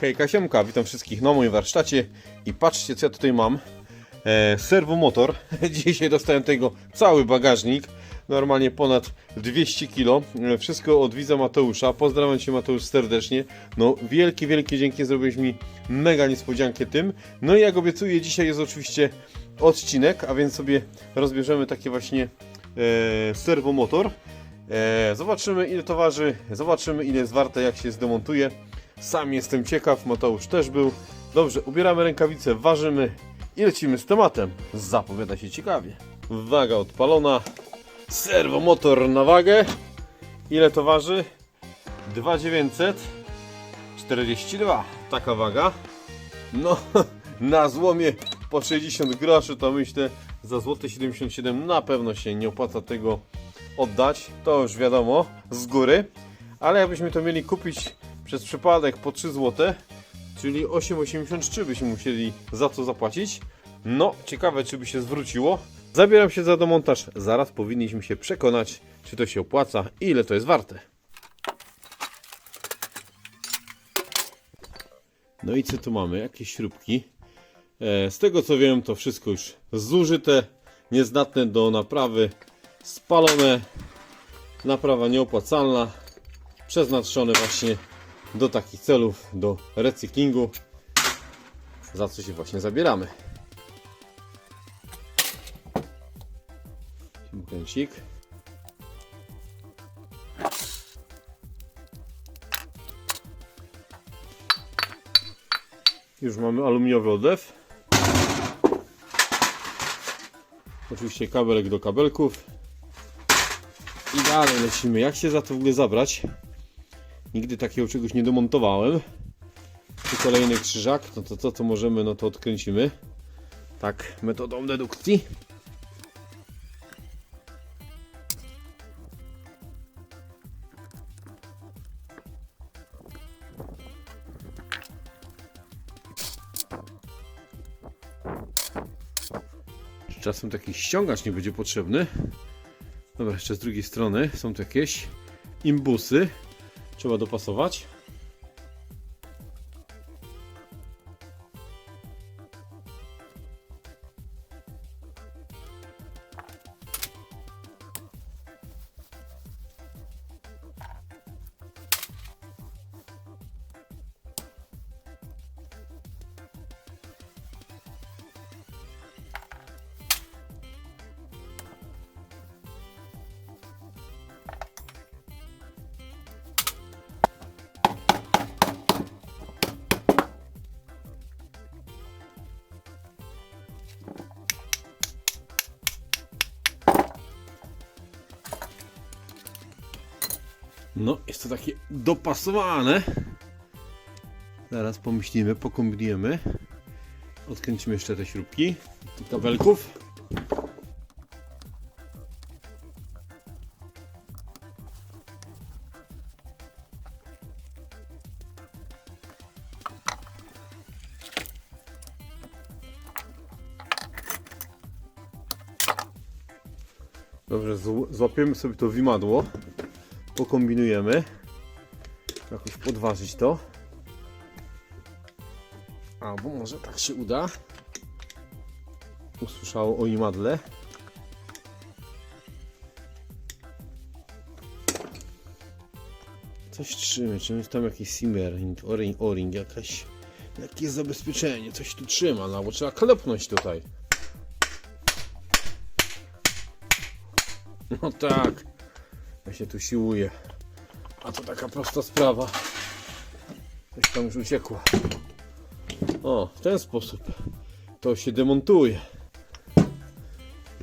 Hej Kasiemka, witam wszystkich na moim warsztacie i patrzcie co ja tutaj mam. E, serwomotor. Dzisiaj dostałem tego cały bagażnik. Normalnie ponad 200 kg. E, Wszystko od widza Mateusza. Pozdrawiam Cię Mateusz serdecznie. No wielkie, wielkie dzięki. Zrobiłeś mi mega niespodziankę tym. No i jak obiecuję, dzisiaj jest oczywiście odcinek, a więc sobie rozbierzemy takie właśnie e, serwomotor. E, zobaczymy ile to waży, zobaczymy ile jest warte, jak się zdemontuje. Sam jestem ciekaw, Mateusz też był. Dobrze, ubieramy rękawice, ważymy i lecimy z tematem. Zapowiada się ciekawie. Waga odpalona. Serwomotor na wagę. Ile to waży? 2942. Taka waga. No, na złomie po 60 groszy to myślę za złote 77 na pewno się nie opłaca tego oddać. To już wiadomo z góry. Ale jakbyśmy to mieli kupić przez przypadek po 3 zł, czyli 8,83 byśmy musieli za to zapłacić. No, ciekawe czy by się zwróciło. Zabieram się za demontaż. Zaraz powinniśmy się przekonać, czy to się opłaca i ile to jest warte. No i co tu mamy? Jakieś śrubki. E, z tego co wiem, to wszystko już zużyte, niezdatne do naprawy, spalone, naprawa nieopłacalna, przeznaczone właśnie do takich celów, do recyklingu, za co się właśnie zabieramy. Kręcik. Już mamy aluminiowy odlew. Oczywiście kabelek do kabelków. I dalej lecimy. Jak się za to w ogóle zabrać? Nigdy takiego czegoś nie domontowałem. Tu kolejny krzyżak. No to co to możemy, no to odkręcimy. Tak, metodą dedukcji. Czasem taki ściągacz nie będzie potrzebny? Dobra, jeszcze z drugiej strony są tu jakieś imbusy. Trzeba dopasować. To takie dopasowane. Zaraz pomyślimy, pokombinujemy. Odkręcimy jeszcze te śrubki tych kabelków. Dobrze, zł- złapiemy sobie to wimadło pokombinujemy. Jakoś podważyć to. Albo może tak się uda. Usłyszało o imadle. Coś trzyma, czymś tam jakiś simmering, o-ring, o-ring, jakaś, jakieś zabezpieczenie, coś tu trzyma, no bo trzeba klepnąć tutaj. No tak. Ja się tu siłuję. A to taka prosta sprawa. Coś tam już uciekło. O, w ten sposób to się demontuje.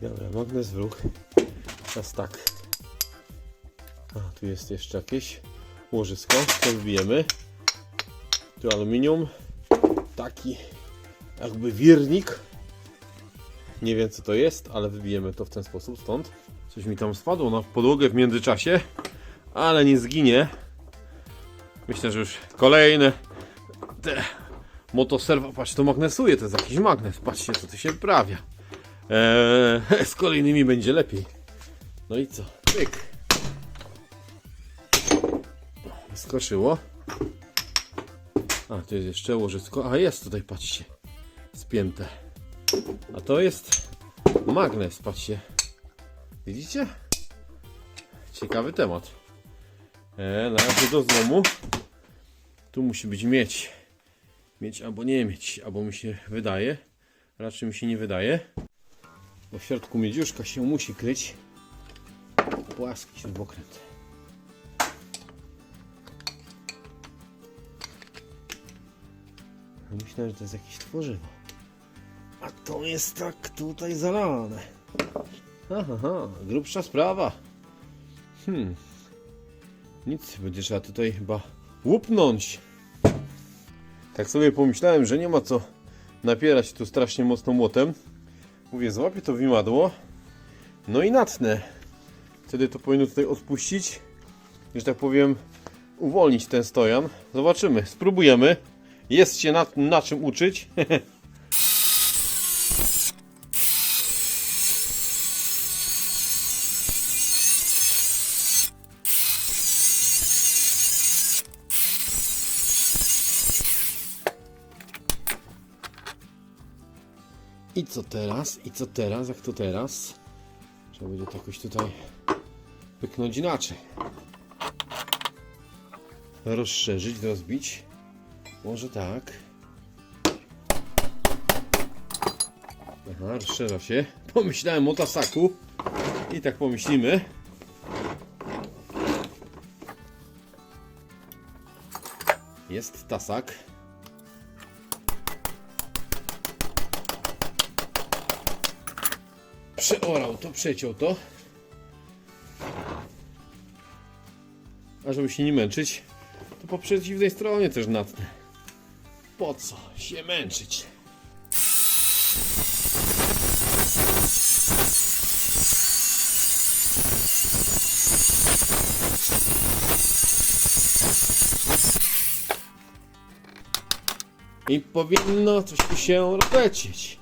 Dobra, magnes w ruch. Teraz tak. A, tu jest jeszcze jakieś łożysko. To wbijemy. Tu aluminium. Taki jakby wirnik. Nie wiem co to jest, ale wybijemy to w ten sposób stąd. Coś mi tam spadło na podłogę w międzyczasie, ale nie zginie. Myślę, że już kolejne te motoserwa, patrz to magnesuje, to jest jakiś magnes, patrzcie co tu się wprawia. Eee, z kolejnymi będzie lepiej. No i co? Pyk. Skoczyło. A, to jest jeszcze łożysko. A, jest tutaj, patrzcie. Spięte. A to jest magnes, patrzcie. Widzicie? Ciekawy temat. E, na razie do złomu. Tu musi być mieć. Mieć albo nie mieć, albo mi się wydaje. Raczej mi się nie wydaje. Bo w środku miedziuszka się musi kryć. Płaski śrubokręt. Myślałem, że to jest jakieś tworzywo. A to jest tak tutaj zalane. Aha, grubsza sprawa. Hmm. Nic, będzie trzeba tutaj chyba łupnąć. Tak sobie pomyślałem, że nie ma co napierać tu strasznie mocno młotem. Mówię, złapię to wimadło. No i natnę. Wtedy to powinno tutaj odpuścić. Że tak powiem, uwolnić ten stojan. Zobaczymy, spróbujemy. Jest się na, na czym uczyć. I co teraz? I co teraz? Jak to teraz? Trzeba będzie to jakoś tutaj pyknąć inaczej. Rozszerzyć, rozbić. Może tak. Aha, rozszerza się. Pomyślałem o tasaku. I tak pomyślimy. Jest tasak. Przeorał to, przeciął to. A żeby się nie męczyć, to po przeciwnej stronie też natnę. Po co się męczyć? I powinno coś się rozlecieć.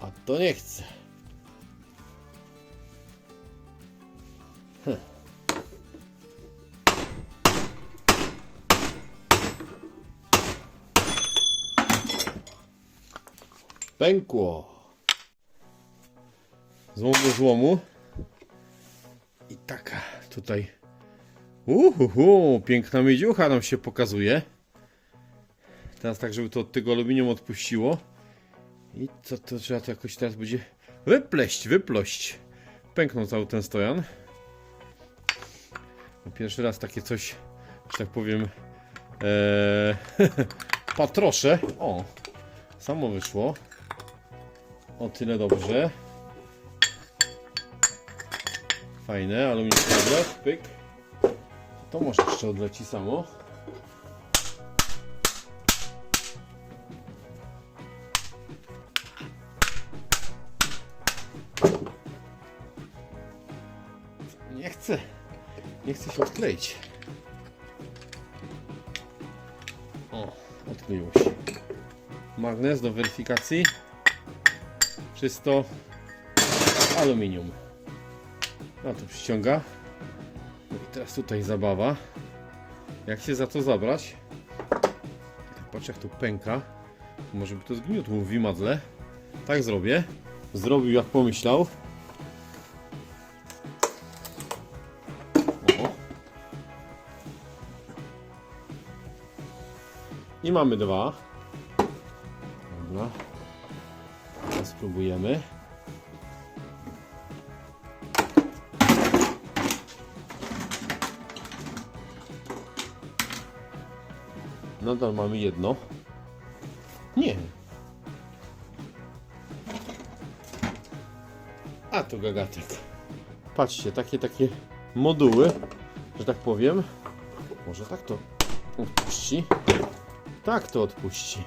A to nie chce. Pękło. Złom do złomu. I taka tutaj. Uhuhu, piękna miedziucha nam się pokazuje. Teraz tak, żeby to od tego aluminium odpuściło. I co to trzeba to jakoś teraz będzie wypleść, wyplość. Pęknął cały ten stojan. Pierwszy raz takie coś, że tak powiem, ee, patroszę. O, samo wyszło. O tyle dobrze. Fajne, aluminium tablet, pyk. To może jeszcze odleci samo. Nie chcę. Nie chcę się odkleić. O, odkleiło się. Magnes do weryfikacji. Czysto aluminium. No to przyciąga. No i teraz tutaj zabawa. Jak się za to zabrać? Patrz jak tu pęka. Może by to zgniótł w wimadle. Tak zrobię. Zrobił jak pomyślał. O. I mamy dwa. Spróbujemy. Nadal mamy jedno. Nie. A to gagatek. Patrzcie, takie takie moduły, że tak powiem. Może tak to odpuści. Tak to odpuści.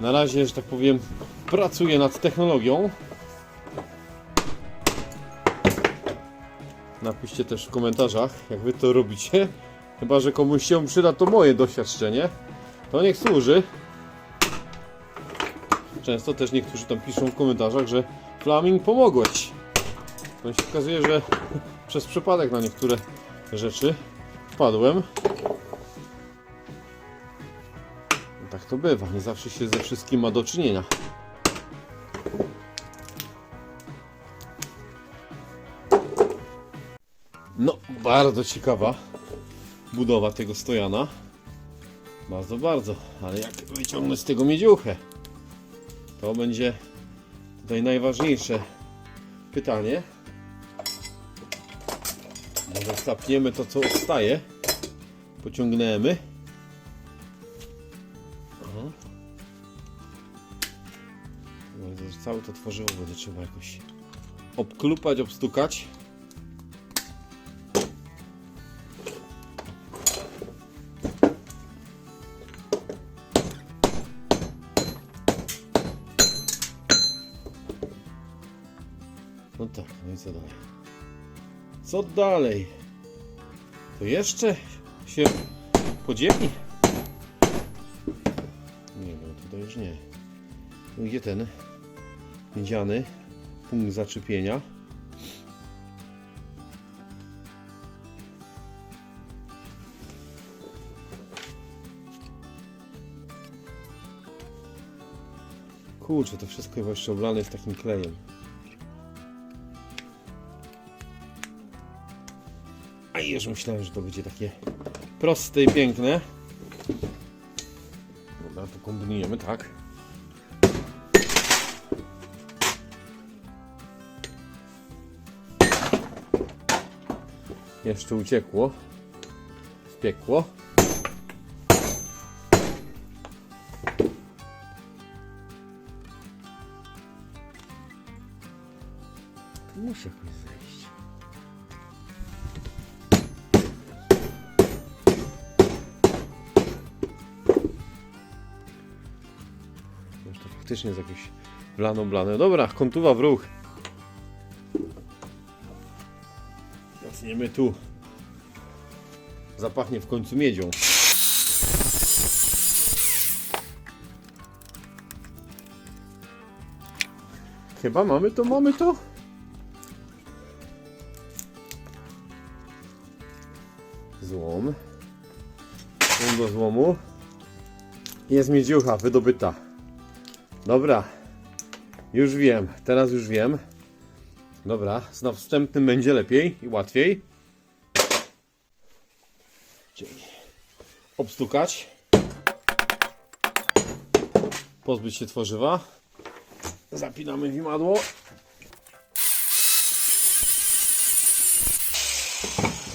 Na razie, że tak powiem, pracuję nad technologią. Napiszcie też w komentarzach, jak wy to robicie. Chyba, że komuś się przyda to moje doświadczenie. To niech służy. Często też niektórzy tam piszą w komentarzach, że Flaming pomogłeś. To się okazuje, że przez przypadek na niektóre rzeczy wpadłem. To bywa, nie zawsze się ze wszystkim ma do czynienia. No, bardzo ciekawa budowa tego stojana. Bardzo, bardzo. Ale jak wyciągnąć z tego miedziuchę? To będzie tutaj najważniejsze pytanie. Może to, co odstaje. Pociągnęmy. Całe to tworzywo będzie trzeba jakoś obklupać, obstukać. No tak, no i co dalej? Co dalej? To jeszcze się podzieli? Nie no, tutaj już nie. Gdzie ten miedziany punkt zaczepienia? Kurczę, to wszystko chyba jeszcze oblane jest takim klejem. A już myślałem, że to będzie takie proste i piękne. Dobra, to kombinujemy, tak. Jeszcze uciekło. Wpiekło. Tu muszę jakoś zejść. To faktycznie jest jakieś blano blane. Dobra, kontuwa w ruch. Zaczniemy tu. Zapachnie w końcu miedzią. Chyba mamy to, mamy to. Złom. Złom do złomu. Jest miedziucha wydobyta. Dobra. Już wiem. Teraz już wiem. Dobra. Na wstępnym będzie lepiej i łatwiej. Obstukać. Pozbyć się tworzywa. Zapinamy w imadło.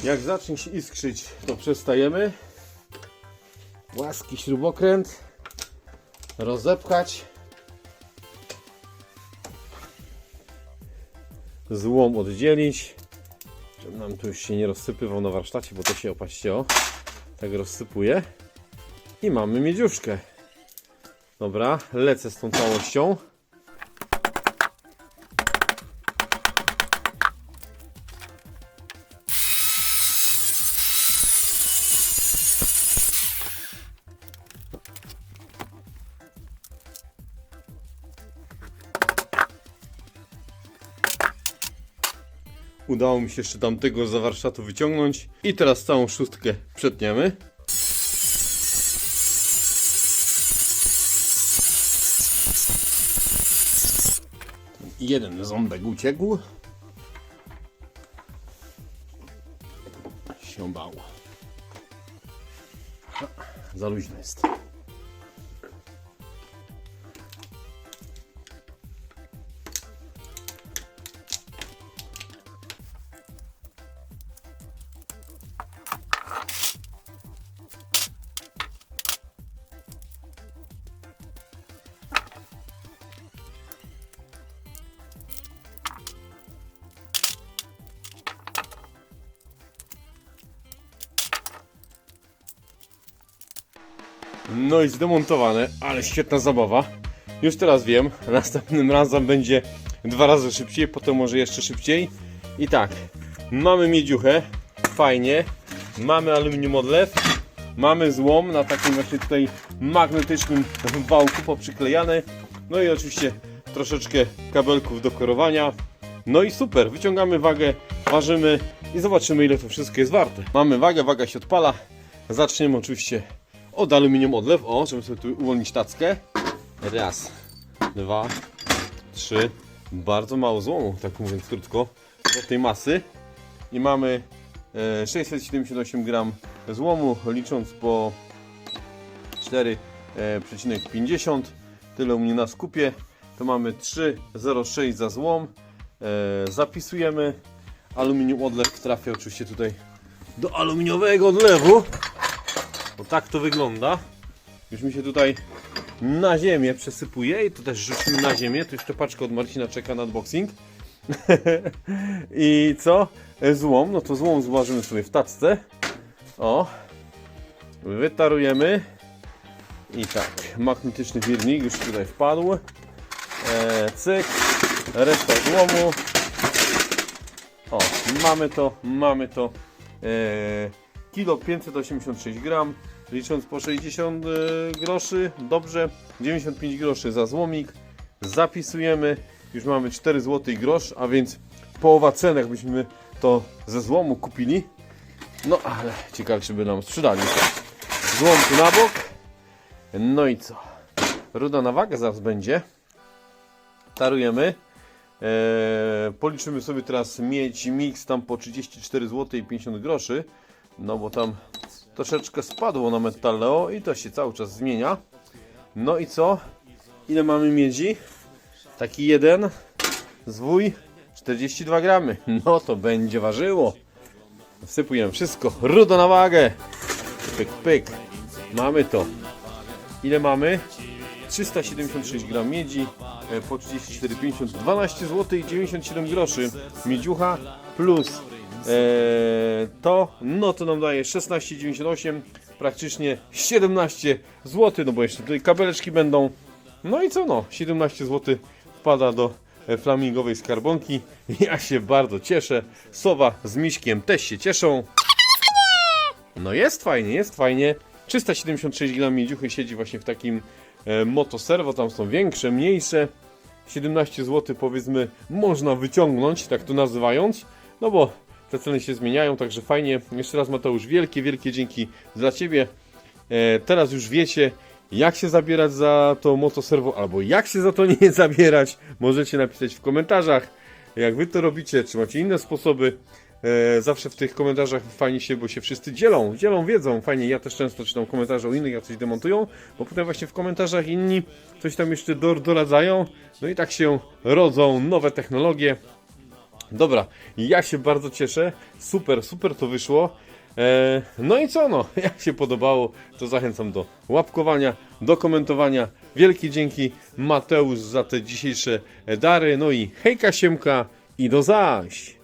Jak zacznie się iskrzyć, to przestajemy. Łaski śrubokręt. Rozepchać. Złom oddzielić. Żeby nam tu już się nie rozsypywał na warsztacie, bo to się opatrzcie o. Tak rozsypuje. I mamy miedziuszkę. Dobra, lecę z tą całością. Udało mi się jeszcze tamtego za warsztatu wyciągnąć. I teraz całą szóstkę przetniemy. Jeden ząbek uciekł. Się bał. Za luźno jest. No i zdemontowane, ale świetna zabawa. Już teraz wiem, następnym razem będzie dwa razy szybciej, potem może jeszcze szybciej. I tak, mamy miedziuchę, fajnie, mamy aluminium odlew, mamy złom na takim właśnie tutaj magnetycznym wałku poprzyklejany. No i oczywiście troszeczkę kabelków do korowania. No i super, wyciągamy wagę, ważymy i zobaczymy ile to wszystko jest warte. Mamy wagę, waga się odpala. Zaczniemy oczywiście od aluminium odlew. O, żeby sobie tu uwolnić tackę. Raz, dwa, trzy. Bardzo mało złomu, tak mówiąc krótko, do tej masy. I mamy e, 678 gram złomu, licząc po 4,50. Tyle u mnie na skupie. To mamy 3,06 za złom. E, zapisujemy. Aluminium odlew trafia oczywiście tutaj do aluminiowego odlewu. Bo tak to wygląda. Już mi się tutaj na ziemię przesypuje i to też rzucimy na ziemię. Tu jeszcze paczka od Marcina czeka na unboxing. I co? E, Złom, no to złom złożymy sobie w tacce. O. Wytarujemy. I tak, magnetyczny wirnik już tutaj wpadł. E, cyk. Reszta złomu. O, mamy to, mamy to. E, kilo 586 gram. Licząc po 60 e, groszy, dobrze. 95 groszy za złomik. Zapisujemy. Już mamy 4 zł grosz, a więc połowa ceny, jakbyśmy to ze złomu kupili. No ale ciekawe, czy by nam sprzedali. Złom tu na bok. No i co? Ruda na wagę zaraz będzie. Tarujemy. Eee, policzymy sobie teraz mieć mix tam po 34 zł i 50 groszy. No bo tam troszeczkę spadło na Metalleo i to się cały czas zmienia. No i co? Ile mamy miedzi? Taki jeden zwój 42 gramy. No to będzie ważyło. Wsypujemy wszystko. Rudo na wagę. Pyk, pyk. Mamy to. Ile mamy? 376 gram miedzi e, po 34,50 12 zł i 97 groszy miedziucha plus to no to nam daje 16,98 praktycznie 17 zł no bo jeszcze tutaj kabeleczki będą. No i co no 17 zł wpada do e, flamingowej skarbonki. Ja się bardzo cieszę. Sowa z Miśkiem też się cieszą. No jest fajnie, jest fajnie. 376 gram miedziuchy siedzi właśnie w takim e, motoserwo, tam są większe, mniejsze. 17 zł powiedzmy można wyciągnąć, tak to nazywając, no bo te ceny się zmieniają, także fajnie. Jeszcze raz Mateusz, wielkie, wielkie dzięki dla Ciebie. E, teraz już wiecie, jak się zabierać za to motoserwo, albo jak się za to nie zabierać. Możecie napisać w komentarzach, jak Wy to robicie, czy macie inne sposoby. E, zawsze w tych komentarzach fajnie się, bo się wszyscy dzielą, dzielą wiedzą. Fajnie, ja też często czytam komentarze o innych, jak coś demontują, bo potem właśnie w komentarzach inni coś tam jeszcze dor- doradzają. No i tak się rodzą nowe technologie. Dobra, ja się bardzo cieszę. Super, super to wyszło. E, no i co no, jak się podobało, to zachęcam do łapkowania, do komentowania. Wielkie dzięki Mateusz za te dzisiejsze dary. No i hejka siemka i do zaś!